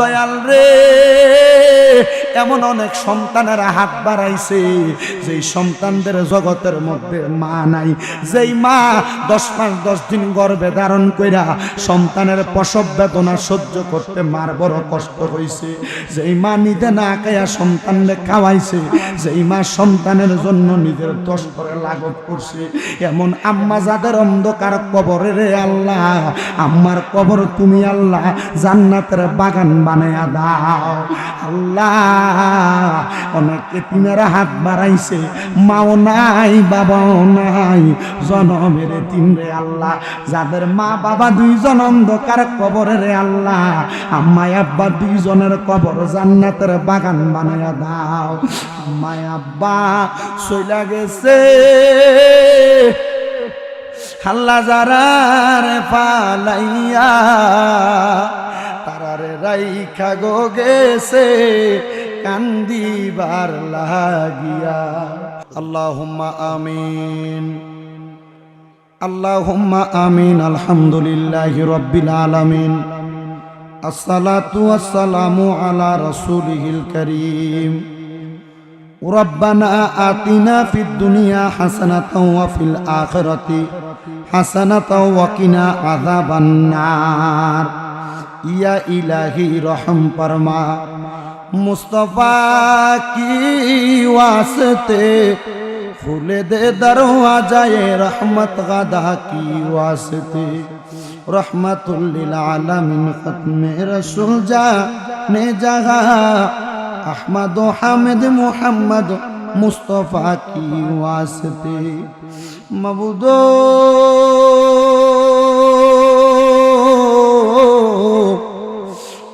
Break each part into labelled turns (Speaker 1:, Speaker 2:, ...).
Speaker 1: দয়াল রে। এমন অনেক সন্তানেরা হাত বাড়াইছে, যেই সন্তানদের জগতের মধ্যে মা নাই। যেই মা দশ মাস দশ দিন গর্ভে ধারণ কইরা সন্তানের প্রসব বেদনা সহ্য করতে মার বড় কষ্ট হয়েছে যেই মা নিতে না খাইয়া সন্তানরে খাওয়াইছে, যেই মা সন্তানের জন্য নিজের দশ করে লাঘব করছে। এমন আম্মা যাদের অন্ধকার কবরে রে আল্লাহ, আম্মার কবর তুমি আল্লাহ, জান্নাতের বাগান বানায়া দাও। আল্লাহ অনেক এতিমেরা হাত বাড়াইছে, মাও নাই, বাবাও নাই। জনমের তিন রে আল্লাহ, যাদের মা বাবা দুইজন অন্ধকার কবরে রে আল্লাহ, আম্মাই আব্বা দুইজনের কবর জান্নাতের বাগান বানায়া দাও। আম্মাই আব্বা সইলা গেছে। হাল্লা যারারে পালাইয়া তারারে রাইখা গো গেছে। কান্দিবার লাগিয়া আল্লাহুম্মা আমিন আল্লাহুম্মা আমিন আলহামদুলিল্লাহি রাব্বিল আলামিন আসসালাতু ওয়াসসালামু আলা রাসূলিহিল কারীম ربنا آتنا في الدنيا حسنة وفي الآخرة حسنة وقنا عذاب النار يا إلهي رحم فرما मुस्तफ़ा की वास्ते खुले दे दरवाजाए रहमत गदा की वास्ते रहमतुल्लिल आलमीन खत्म रसूल जाने जगह अहमद हामिद मोहम्मद मुस्तफ़ा की वास्ते मबूदो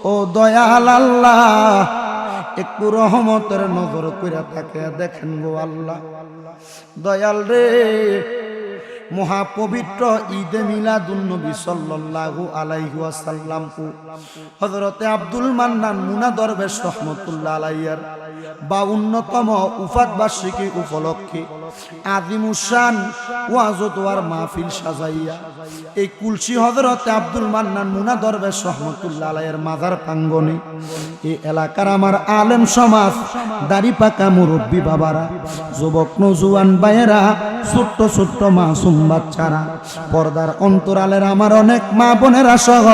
Speaker 1: ও দয়াল আল্লাহ একটু রহমতের নজর কইরা তাকে দেখেন গো আল্লাহ। দয়াল রে মহাপবিত্র ঈদে মিলাদুন্নবী সাল্লাল্লাহু আলাইহি ওয়াসাল্লাম হযরতে আব্দুল মান্নান মুনা দরবেশ রহমাতুল্লাহ আলাইহির বাউন্নতম উফাত বার্ষিকী উপলক্ষে আদিমুসান ওয়াজত ওয়ার মাহফিল সাজাইয়া এই কুলসি হযরতে আব্দুল মান্নান মুনা দরবেশ রহমাতুল্লাহ আলাইহির মাজার প্রাঙ্গণে এই এলাকার আমার আলেম সমাজ, দাড়ি পাকা মুরব্বী বাবারা, যুবক নজুয়ান ভাইয়েরা, ছোট্ট ছোট্ট মাসুম বাচ্চারা পর্দার অন্তরালের আমার অনেক মা বোনেরা সহ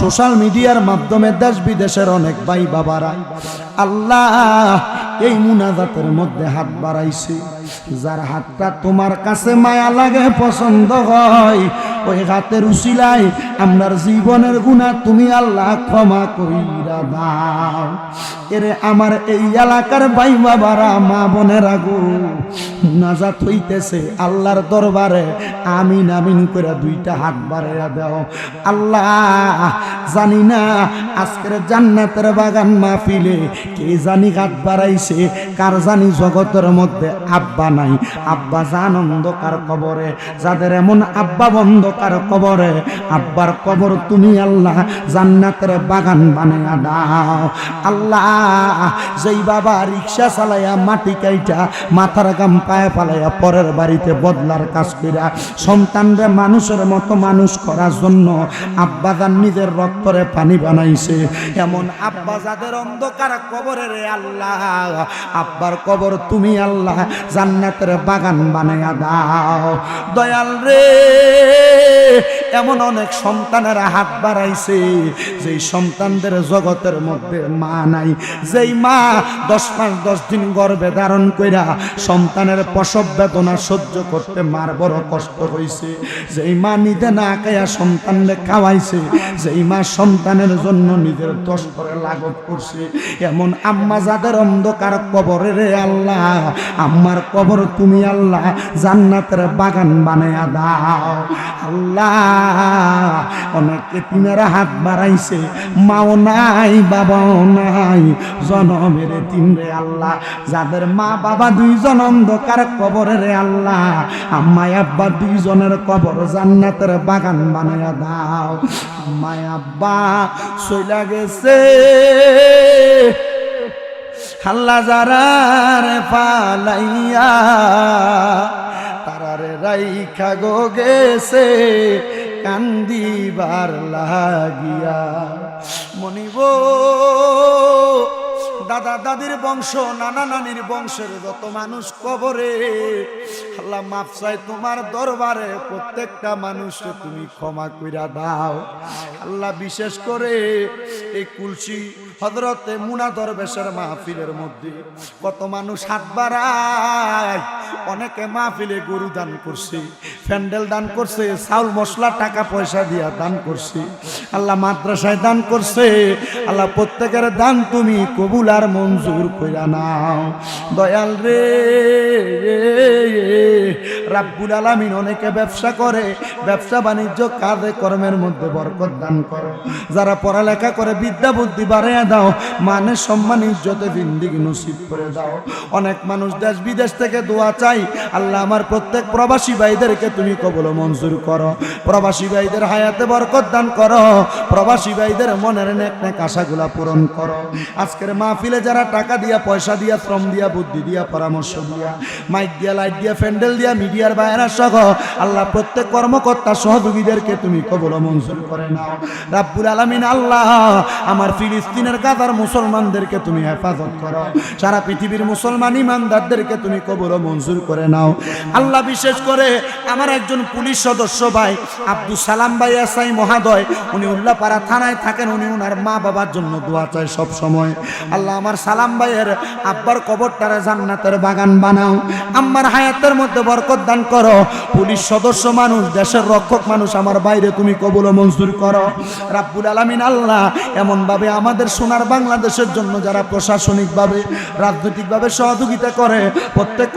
Speaker 1: সোশ্যাল মিডিয়ার মাধ্যমে দেশ বিদেশের অনেক ভাই বাবারা, আল্লাহ এই মুনাজাতের মধ্যে হাত বাড়াইছে। যার হাতটা তোমার কাছে মায়া লাগে, পছন্দ হয়, ওই হাতের উশিলাই আপনার জীবনের গুণা তুমি আল্লাহ ক্ষমা কইরা দাও। এরে আমার এই এলাকার ভাই বাবারা, মা বোনেরা গো, নাজাত হইতেছে আল্লাহর দরবারে আমিন আমিন করে দুইটা হাত বাড়াইয়া দাও। আল্লাহ, জানি না আজকের জান্নাতের বাগান মাহফিলে কে জানি হাত বাড়াইছে, কার জানি জগতের মধ্যে আব্বা নাই। আব্বা জান অন্ধকার কবরে, যাদের এমন আব্বা বন্ধকার কবরে, আব্বার কবর তুমি আল্লাহ জান্নাতের বাগান বানাইয়া দাও। আল্লাহ, যেই বাবা রিক্সা চালাইয়া মাটি কাইটা মাথার গাম পায়ে পালাইয়া পরের বাড়িতে বদলার কাজ কইরা সন্তানরে মানুষের মতো মানুষ করার জন্য আব্বা যান নিজের রক্তরে পানি বানাইছে। এমন আব্বা যাদের অন্ধকার কবরে রে আল্লাহ, আব্বার কবর তুমি আল্লাহ জান্নাতের বাগান বানাইয়া দাও। দয়াল রে এমন অনেক সন্তানেরা হাত বাড়াইছে, যেই সন্তানদের জগতের মধ্যে মা নাই। যেই মা দশ মাস দশ দিন গর্ভে ধারণ কইরা সন্তানের প্রসব বেদনা সহ্য করতে মার বড় কষ্ট হয়েছে যেই মা নিতে না খাইয়া সন্তানরে খাওয়াইছে, যেই মা সন্তানের জন্য নিজের দশ করে লাঘব করছে। এমন আম্মা যাদের অন্ধকার কবরে রে আল্লাহ, আম্মার কবর তুমি আল্লাহ জান্নাতের বাগান বানায়া দাও। আল্লাহ অনেক এতিমেরা হাত বাড়াইছে, মাও নাই, বাবাও নাই। জনমের তিন রে আল্লাহ, যাদের মা বাবা দুইজন অন্ধকার কবরে রে আল্লাহ আম্মাই আব্বা দুইজনের কবর জান্নাতের বাগান বানায়া দাও। আম্মাই আব্বা সইলা গেছে। হাল্লা যারারে পালাইয়া তারারে রাইখা গো গেছে। কান্দিবার লাগিয়া মনিব, দাদা দাদির বংশ, নানা নানির বংশের যত মানুষ কবরে, আল্লাহ মাফ চাই তোমার দরবারে প্রত্যেকটা মানুষকে তুমি ক্ষমা কইরা দাও। আল্লাহ বিশেষ করে এই কুলসি হজরতে মুনা দরবেশের মাহফিলের মধ্যে কত মানুষ হাত বাড়ায় অনেকে মাহফিলে গরু দান করছে, প্যান্ডেল দান করছে, চাউল, মশলা, টাকা পয়সা দিয়া দান করছে, আল্লাহ মাদ্রাসায় দান করছে, আল্লাহ প্রত্যেকের দান তুমি কবুল আর মঞ্জুর কইরা নাও। দয়াল রে, রাব্বুল আলামিন অনেকে ব্যবসা করে, ব্যবসা বাণিজ্য, কাজে, কর্মের মধ্যে বরকত দান করো। যারা পড়ালেখা করে, বিদ্যা, বুদ্ধি বাড়াইয়া দাও মানে সম্মান, ইজ্জতে জিন্দিগি নসিব করে দাও। অনেক মানুষ দেশ বিদেশ থেকে দোয়া চাই আল্লাহ আমার প্রত্যেক প্রবাসী ভাইদেরকে তুমি কবল মঞ্জুর করো। প্রবাসী ভাইদের হায়াতে বরকত দান করো। প্রবাসী ভাইদের মনের নেক নেক আশাগুলা পূরণ করো। আজকের মাহফিলে যারা টাকা দিয়া, পয়সা দিয়া, শ্রম দিয়া, বুদ্ধি দিয়া, পরামর্শ দিয়া, মাইক দিয়া, লাইট দিয়া, প্যান্ডেল দিয়া, মিডিয়ার বাইরা সহ আল্লাহ প্রত্যেক কর্মকর্তা সহযোগীদেরকে তুমি কবল মঞ্জুর করে নাও। রাব্বুল আলামিন আল্লাহ আমার ফিলিস্তিনের গাদার মুসলমানদেরকে তুমি হেফাজত করো। সারা পৃথিবীর মুসলমান ইমানদারদেরকে তুমি কবল মঞ্জুর করে নাও। আল্লাহ বিশেষ করে আমার একজন পুলিশ সদস্য ভাই আব্দুল সালাম ভাই এসআই মহাদয়, উনি উল্লাপাড়া থানায় থাকেন, উনি ওনার মা বাবার জন্য দোয়া চায় সব সময় আল্লাহ আমার সালাম ভাইয়ের আব্বার কবরটারে জান্নাতের বাগান বানাও। আমার হায়াতের মধ্যে বরকত দান করো। পুলিশ সদস্য মানুষ, দেশের রক্ষক মানুষ, আমার বাইরে তুমি কবুল মঞ্জুর করো। রাব্বুল আলামিন আল্লাহ এমনভাবে আমাদের সোনার বাংলাদেশের জন্য যারা প্রশাসনিকভাবে, রাজনৈতিকভাবে সহযোগিতা করে, প্রত্যেক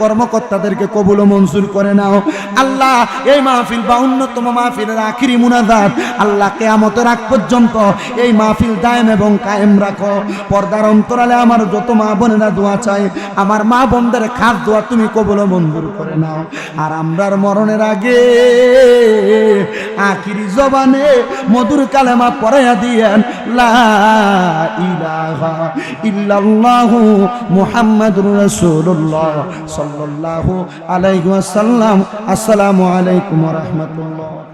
Speaker 1: কর্মকর্তাদেরকে কবুল ও মঞ্জুর করে নাও। আল্লাহ, এই মাহফিল বা অন্যতম মাহফিলের আখিরি মুনাজাত আল্লাহ কেয়ামতের আগ পর্যন্ত এই মাহফিল দায়েম এবং কায়েম রাখো। পর্দার অন্তরালে আমার যত মা বোনেরা দোয়া চাই আমার মা বোনদের খাস দোয়া তুমি কবল ও মঞ্জুর করে নাও। আর আমরার মরণের আগে আখিরি জবানে মধুর কালেমা পড়াইয়া দিয়েন, লা ইলাহা ইল্লাল্লাহু মুহাম্মাদুর রাসূলুল্লাহ সাল্লাল্লাহু আলাইহি আসসালাম আসসালামু আলাইকুম রাহমাতুল্লাহ।